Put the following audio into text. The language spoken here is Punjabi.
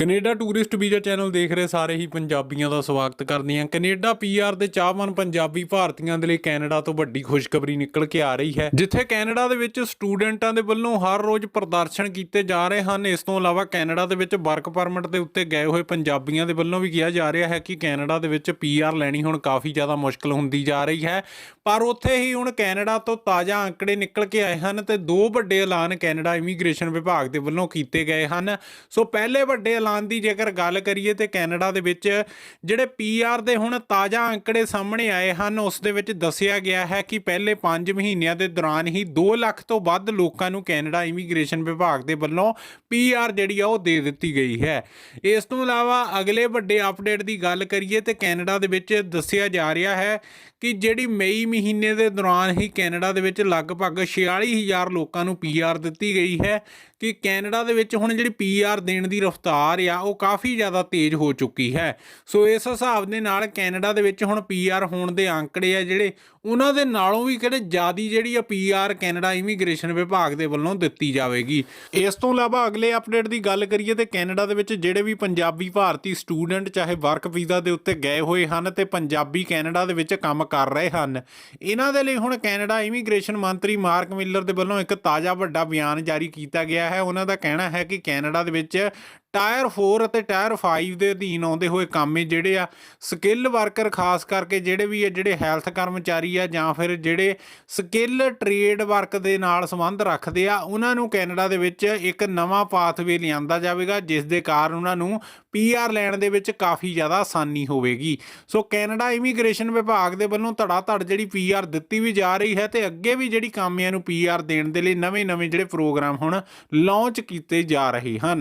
ਕੈਨੇਡਾ ਟੂਰਿਸਟ ਵੀਜ਼ਾ ਚੈਨਲ ਦੇਖ ਰਹੇ ਸਾਰੇ ਹੀ ਪੰਜਾਬੀਆਂ ਦਾ ਸਵਾਗਤ ਕਰਦੇ ਹਾਂ। ਕੈਨੇਡਾ ਪੀਆਰ ਦੇ ਚਾਹਵਾਨ ਪੰਜਾਬੀ ਭਾਰਤੀਆਂ ਦੇ ਲਈ ਕੈਨੇਡਾ ਤੋਂ ਵੱਡੀ ਖੁਸ਼ਖਬਰੀ ਨਿਕਲ ਕੇ ਆ ਰਹੀ ਹੈ। ਜਿੱਥੇ ਕੈਨੇਡਾ ਦੇ ਵਿੱਚ ਸਟੂਡੈਂਟਾਂ ਦੇ ਵੱਲੋਂ ਹਰ ਰੋਜ਼ ਪ੍ਰਦਰਸ਼ਨ ਕੀਤੇ ਜਾ ਰਹੇ ਹਨ। ਇਸ ਤੋਂ ਇਲਾਵਾ ਕੈਨੇਡਾ ਦੇ ਵਿੱਚ ਵਰਕ ਪਰਮਿਟ ਦੇ ਉੱਤੇ ਗਏ ਹੋਏ ਪੰਜਾਬੀਆਂ ਦੇ ਵੱਲੋਂ ਵੀ ਕਿਹਾ ਜਾ ਰਿਹਾ ਹੈ ਕਿ ਕੈਨੇਡਾ ਦੇ ਵਿੱਚ ਪੀਆਰ ਲੈਣੀ ਹੁਣ ਕਾਫੀ ਜ਼ਿਆਦਾ ਮੁਸ਼ਕਲ ਹੁੰਦੀ ਜਾ ਰਹੀ ਹੈ। ਪਰ ਉੱਥੇ ਹੀ ਹੁਣ ਕੈਨੇਡਾ ਤੋਂ ਤਾਜ਼ਾ ਅੰਕੜੇ ਨਿਕਲ ਕੇ ਆਏ ਹਨ ਤੇ ਦੋ ਵੱਡੇ ਐਲਾਨ ਕੈਨੇਡਾ ਇਮੀਗ੍ਰੇਸ਼ਨ ਵਿਭਾਗ ਦੇ ਵੱਲੋਂ ਕੀਤੇ ਗਏ ਹਨ। ਸੋ ਪਹਿਲੇ ਵੱਡੇ ਐਲਾਨ ਦੀ ਜੇਕਰ ਗੱਲ ਕਰੀਏ ਤੇ ਕੈਨੇਡਾ ਦੇ ਵਿੱਚ ਜਿਹੜੇ ਪੀਆਰ ਦੇ ਹੁਣ ਤਾਜ਼ਾ ਅੰਕੜੇ ਸਾਹਮਣੇ ਆਏ ਹਨ, ਉਸ ਦੇ ਵਿੱਚ ਦੱਸਿਆ ਗਿਆ ਹੈ ਕਿ ਪਹਿਲੇ 5 ਮਹੀਨਿਆਂ ਦੇ ਦੌਰਾਨ ਹੀ 2 ਲੱਖ ਤੋਂ ਵੱਧ ਲੋਕਾਂ ਨੂੰ ਕੈਨੇਡਾ ਇਮੀਗ੍ਰੇਸ਼ਨ ਵਿਭਾਗ ਦੇ ਵੱਲੋਂ ਪੀਆਰ ਜਿਹੜੀ ਆ ਉਹ ਦੇ ਦਿੱਤੀ ਗਈ ਹੈ। ਇਸ ਤੋਂ ਇਲਾਵਾ ਅਗਲੇ ਵੱਡੇ ਅਪਡੇਟ ਦੀ ਗੱਲ ਕਰੀਏ ਤੇ ਕੈਨੇਡਾ ਦੇ ਵਿੱਚ ਦੱਸਿਆ ਜਾ ਰਿਹਾ ਹੈ ਕਿ ਜਿਹੜੀ ਮਈ ਮਹੀਨੇ ਦੇ ਦੌਰਾਨ ਹੀ ਕੈਨੇਡਾ ਦੇ ਵਿੱਚ ਲਗਭਗ 46000 ਲੋਕਾਂ ਨੂੰ ਪੀਆਰ ਦਿੱਤੀ ਗਈ ਹੈ। ਕਿ ਕੈਨੇਡਾ ਦੇ ਵਿੱਚ ਹੁਣ ਜਿਹੜੀ ਪੀਆਰ ਦੇਣ ਦੀ ਰਫ਼ਤਾਰ ਆ, ਉਹ ਕਾਫੀ ਜ਼ਿਆਦਾ ਤੇਜ਼ ਹੋ ਚੁੱਕੀ ਹੈ। ਸੋ ਇਸ ਹਿਸਾਬ ਦੇ ਨਾਲ ਕੈਨੇਡਾ ਦੇ ਵਿੱਚ ਹੁਣ ਪੀਆਰ ਹੋਣ ਦੇ ਅੰਕੜੇ ਆ ਜਿਹੜੇ ਉਹਨਾਂ ਦੇ ਨਾਲੋਂ ਵੀ ਕਿਹੜੇ ਜ਼ਿਆਦੀ ਜਿਹੜੀ ਆ ਪੀਆਰ ਕੈਨੇਡਾ ਇਮੀਗ੍ਰੇਸ਼ਨ ਵਿਭਾਗ ਦੇ ਵੱਲੋਂ ਦਿੱਤੀ ਜਾਵੇਗੀ। ਇਸ ਤੋਂ ਇਲਾਵਾ ਅਗਲੇ ਅਪਡੇਟ ਦੀ ਗੱਲ ਕਰੀਏ ਤੇ ਕੈਨੇਡਾ ਦੇ ਵਿੱਚ ਜਿਹੜੇ ਵੀ ਪੰਜਾਬੀ ਭਾਰਤੀ ਸਟੂਡੈਂਟ ਚਾਹੇ ਵਰਕ ਵੀਜ਼ਾ ਦੇ ਉੱਤੇ ਗਏ ਹੋਏ ਹਨ ਤੇ ਪੰਜਾਬੀ ਕੈਨੇਡਾ ਦੇ ਵਿੱਚ ਕੰਮ ਕਰ ਰਹੇ ਹਨ, ਇਹਨਾਂ ਦੇ ਲਈ ਹੁਣ ਕੈਨੇਡਾ ਇਮੀਗ੍ਰੇਸ਼ਨ ਮੰਤਰੀ ਮਾਰਕ ਮਿਲਰ ਦੇ ਵੱਲੋਂ ਇੱਕ ਤਾਜ਼ਾ ਵੱਡਾ ਬਿਆਨ ਜਾਰੀ ਕੀਤਾ ਗਿਆ ਹੈ ਉਹਨਾਂ ਦਾ ਕਹਿਣਾ ਹੈ ਕਿ ਕੈਨੇਡਾ ਦੇ ਵਿੱਚ ਟਾਇਰ 4 ਅਤੇ ਟਾਇਰ 5 ਦੇ ਅਧੀਨ ਆਉਂਦੇ ਹੋਏ ਕਾਮੇ ਜਿਹੜੇ ਆ, ਸਕਿੱਲ ਵਰਕਰ ਖਾਸ ਕਰਕੇ ਜਿਹੜੇ ਵੀ ਆ, ਜਿਹੜੇ ਹੈਲਥ ਕਰਮਚਾਰੀ ਆ ਜਾਂ ਫਿਰ ਜਿਹੜੇ ਸਕਿੱਲ ਟ੍ਰੇਡ ਵਰਕ ਦੇ ਨਾਲ ਸੰਬੰਧ ਰੱਖਦੇ ਆ, ਉਹਨਾਂ ਨੂੰ ਕੈਨੇਡਾ ਦੇ ਵਿੱਚ ਇੱਕ ਨਵਾਂ ਪਾਥਵੇ ਲਿਆਂਦਾ ਜਾਵੇਗਾ, ਜਿਸ ਦੇ ਕਾਰਨ ਉਹਨਾਂ ਨੂੰ ਪੀਆਰ ਲੈਣ ਦੇ ਵਿੱਚ ਕਾਫੀ ਜ਼ਿਆਦਾ ਆਸਾਨੀ ਹੋਵੇਗੀ। ਸੋ ਕੈਨੇਡਾ ਇਮੀਗ੍ਰੇਸ਼ਨ ਵਿਭਾਗ ਦੇ ਵੱਲੋਂ ਧੜਾ ਧੜ ਜਿਹੜੀ ਪੀਆਰ ਦਿੱਤੀ ਵੀ ਜਾ ਰਹੀ ਹੈ ਤੇ ਅੱਗੇ ਵੀ ਜਿਹੜੀ ਕਾਮਿਆਂ ਨੂੰ ਪੀਆਰ ਦੇਣ ਦੇ ਲਈ ਨਵੇਂ-ਨਵੇਂ ਜਿਹੜੇ ਪ੍ਰੋਗਰਾਮ ਹੁਣ ਲਾਂਚ ਕੀਤੇ ਜਾ ਰਹੇ ਹਨ।